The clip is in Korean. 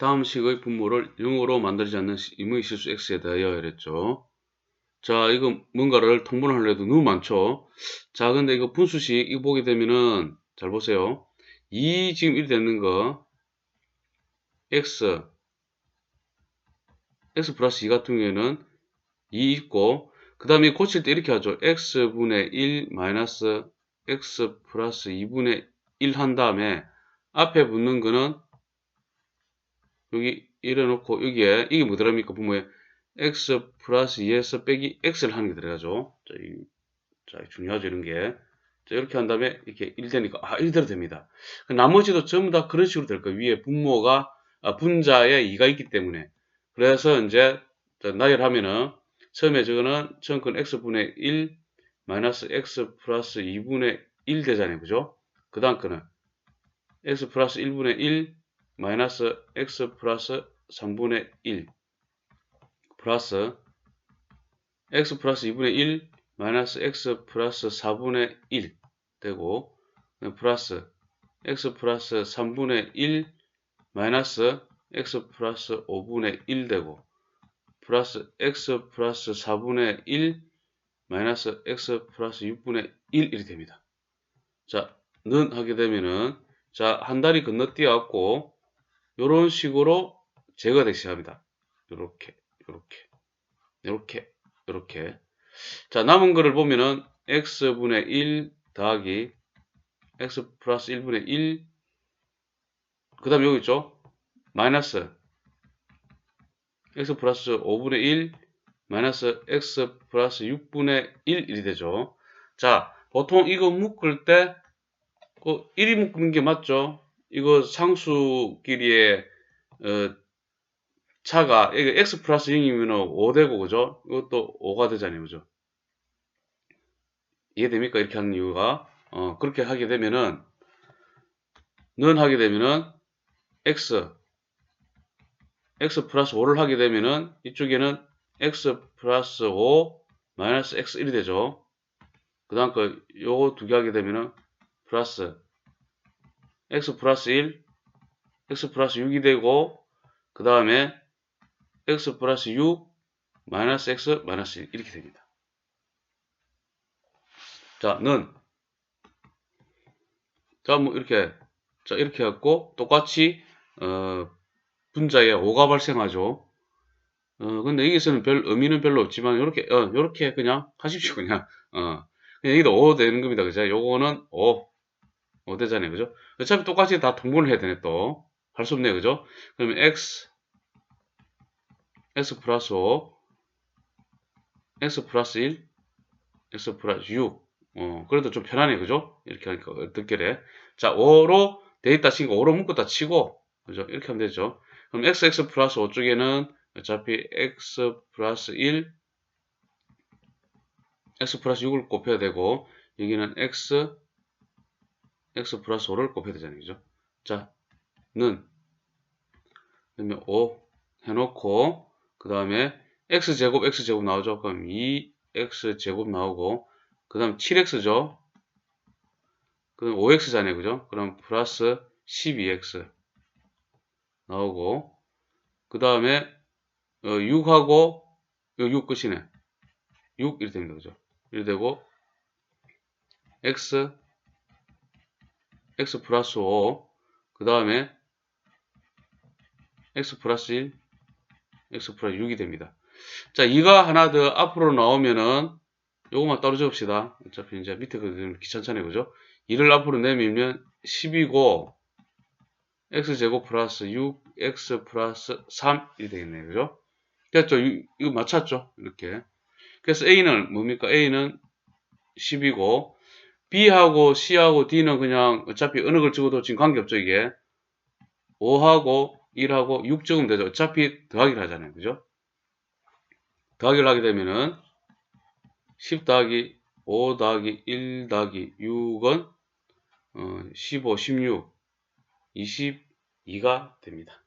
다음 식의 분모를 0으로 만들지 않는 임의 실수 x에 대하여 이랬죠. 자, 이거 뭔가를 통분을 하려도 너무 많죠. 자, 근데 이거 분수식 이거 보게 되면은 잘 보세요. 2 지금 1 되는 거 x x 플러스 2 같은 경우에는 2 있고 그 다음에 고칠 때 이렇게 하죠. x분의 1 마이너스 x 플러스 2분의 1 한 다음에 앞에 붙는 거는 여기 이래 놓고 여기에 이게 뭐더랍니까 부모에 x 플러스 2에서 빼기 x를 하는 게 들어가죠. 자, 이, 자 중요하죠 이런 게. 자, 이렇게 한 다음에 이렇게 1 되니까 아 1대로 됩니다. 그 나머지도 전부 다 그런 식으로 될 거예요. 위에 분모가 아, 분자에 2가 있기 때문에 그래서 이제 나열하면은 처음에 저거는 처음 건 x분의 1 마이너스 x 플러스 2분의 1 되잖아요. 그죠? 그 다음 거는 x 플러스 1분의 1 마이너스 x 플러스 3분의 1 플러스 x 플러스 2분의 1 마이너스 x 플러스 4분의 1 되고 플러스 x 플러스 3분의 1 마이너스 x 플러스 5분의 1 되고 플러스 x 플러스 4분의 1 마이너스 x 플러스 6분의 1 이렇게 됩니다. 자, 는 하게 되면은 자, 한 달이 건너뛰어 갖고 이런 식으로 제거되기 시작합니다. 이렇게, 이렇게, 이렇게, 이렇게. 자, 남은 거를 보면은 x분의 1 더하기 x 플러스 1분의 1. 그 다음에 여기 있죠? 마이너스 x 플러스 5분의 1 마이너스 x 플러스 6분의 1 일이 되죠. 자, 보통 이거 묶을 때 그 1이 묶는 게 맞죠? 이거 상수끼리의 어, 차가 이거 x 플러스 0이면 5 되고 그죠? 이것도 5가 되잖아요. 그죠? 이해됩니까? 이렇게 하는 이유가 어, 그렇게 하게 되면은 는 하게 되면은 x x 플러스 5를 하게 되면은 이쪽에는 x 플러스 5 마이너스 x 1이 되죠. 그 다음 거 요거 두 개 하게 되면은 플러스 x 플러스 1 x 플러스 6이 되고 그 다음에 x 플러스 6 마이너스 x 마이너스 1 이렇게 됩니다. 자, 는 자, 뭐 이렇게 자, 이렇게 갖고 똑같이 어, 분자에 5가 발생하죠. 어, 근데 여기서는 별 의미는 별로 없지만 이렇게 어, 요렇게 그냥 하십시오 그냥. 어. 그냥 여기도 5 되는 겁니다. 그죠? 요거는 5 5 되잖아요. 그죠? 어차피 똑같이 다 통분을 해야 되네 또. 할 수 없네. 그죠? 그러면 x x 플러스 5 x 플러스 1 x 플러스 6 어, 그래도 좀 편하네. 그죠? 이렇게 하니까 어떻게래? 자, 5로 돼 있다 치고 5로 묶었다 치고 그죠? 이렇게 하면 되죠. 그럼 xx 플러스 5 쪽에는 어차피 x 플러스 1 x 플러스 6을 곱해야 되고 여기는 x x 플러스 5를 곱해야 되잖아요. 그죠? 자, 는 그러면 5 해놓고 그 다음에 x제곱 x제곱 나오죠. 그럼 2x제곱 나오고 그 다음 7x죠. 그럼 5x잖아요. 그죠? 그럼 플러스 12x 나오고 그 다음에 어, 6하고 6 끝이네. 6 이렇게 됩니다. 그죠? 이렇게 되고 x x 플러스 5 그 다음에 x 플러스 1 x 플러스 6이 됩니다. 자, 2가 하나 더 앞으로 나오면은 요것만 따로 적읍시다. 어차피 이제 밑에 그 귀찮잖아요. 그죠? 2를 앞으로 내밀면 10이고 x제곱 플러스 6 x 플러스 3이 되겠네요. 그죠? 됐죠? 이거 맞췄죠? 이렇게. 그래서 a는 뭡니까? a는 10이고 b하고 c하고 d는 그냥 어차피 어느 걸 찍어도 지금 관계없죠. 이게 5하고 1하고 6 적으면 되죠. 어차피 더하기를 하잖아요. 그죠? 더하기를 하게 되면은 10 더하기 5 더하기 1 더하기 6은 어, 15, 16, 22가 됩니다.